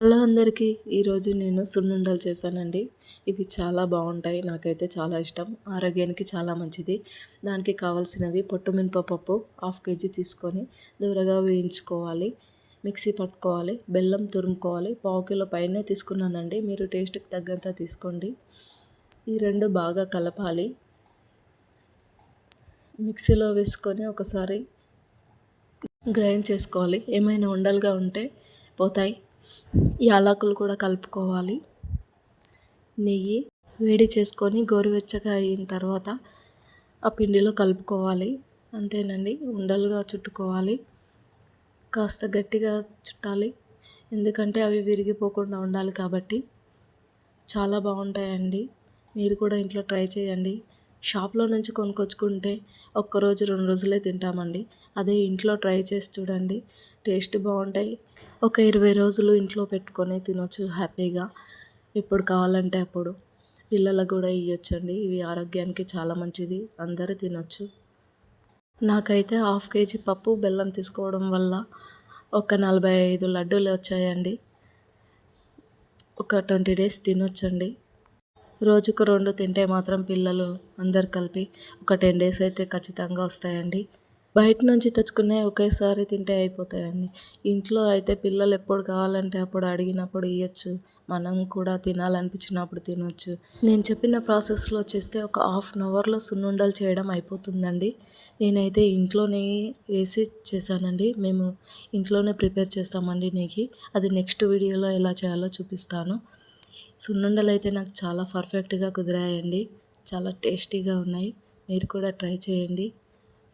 Hello అందరికీ ఈరోజు నేను సున్నుండలు చేశానండి. ఇవి చాలా బాగుంటాయి నాకైతే చాలా ఇష్టం. ఆరోగ్యానికి చాలా మంచిది. దానికి కావాల్సినవి పొట్టు మినపప్పు హాఫ్ కేజీ తీసుకొని దూరగా వేయించుకోవాలి. మిక్సీ పట్టుకోవాలి బెల్లం తురుముకోవాలి. పావు కిలో పైనే తీసుకున్నానండి. మీరు టేస్ట్కి తగ్గంత తీసుకోండి. ఈ రెండు బాగా కలపాలి. మిక్సీలో వేసుకొని ఒకసారి గ్రైండ్ చేసుకోవాలి. ఏమైనా ఉండలుగా ఉంటే పోతాయి. యాలకులు కూడా కలుపుకోవాలి. నెయ్యి వేడి చేసుకొని గోరువెచ్చగా అయిన తర్వాత ఆ పిండిలో కలుపుకోవాలి. అంతేనండి ఉండలుగా చుట్టుకోవాలి. కాస్త గట్టిగా చుట్టాలి. ఎందుకంటే అవి విరిగిపోకుండా ఉండాలి కాబట్టి. చాలా బాగుంటాయండి. మీరు కూడా ఇంట్లో ట్రై చేయండి. షాప్లో నుంచి కొనుక్కొచ్చుకుంటే ఒక్కరోజు రెండు రోజులే తింటామండి. అదే ఇంట్లో ట్రై చేసి చూడండి. టేస్ట్ బాగుంటాయి. ఒక ఇరవై రోజులు ఇంట్లో పెట్టుకొని తినొచ్చు హ్యాపీగా. ఎప్పుడు కావాలంటే అప్పుడు. పిల్లలకు కూడా ఇవ్వచ్చండి ఇవి ఆరోగ్యానికి చాలా మంచిది. అందరూ తినొచ్చు. నాకైతే హాఫ్ కేజీ పప్పు బెల్లం తీసుకోవడం వల్ల ఒక నలభై ఐదు లడ్డూలు వచ్చాయండి. ఒక ట్వంటీ డేస్ తినొచ్చండి. రోజుకు రెండు తింటే మాత్రం పిల్లలు అందరు కలిపి ఒక టెన్ డేస్ అయితే ఖచ్చితంగా వస్తాయండి. బయట నుంచి తెచ్చుకునే ఒకేసారి తింటే అయిపోతాయండి. ఇంట్లో అయితే పిల్లలు ఎప్పుడు కావాలంటే అప్పుడు అడిగినప్పుడు ఇవ్వచ్చు మనం కూడా తినాలనిపించినప్పుడు తినొచ్చు. నేను చెప్పిన ప్రాసెస్లో చేస్తే ఒక హాఫ్ అన్ అవర్లో సున్నుండలు చేయడం అయిపోతుందండి. నేనైతే ఇంట్లోనే వేసి చేశానండి. మేము ఇంట్లోనే ప్రిపేర్ చేస్తామండి నెయ్యి. అది నెక్స్ట్ వీడియోలో ఎలా చేయాలో చూపిస్తాను. సున్నుండలు అయితే నాకు చాలా పర్ఫెక్ట్గా కుదిరాయండి. చాలా టేస్టీగా ఉన్నాయి. మీరు కూడా ట్రై చేయండి.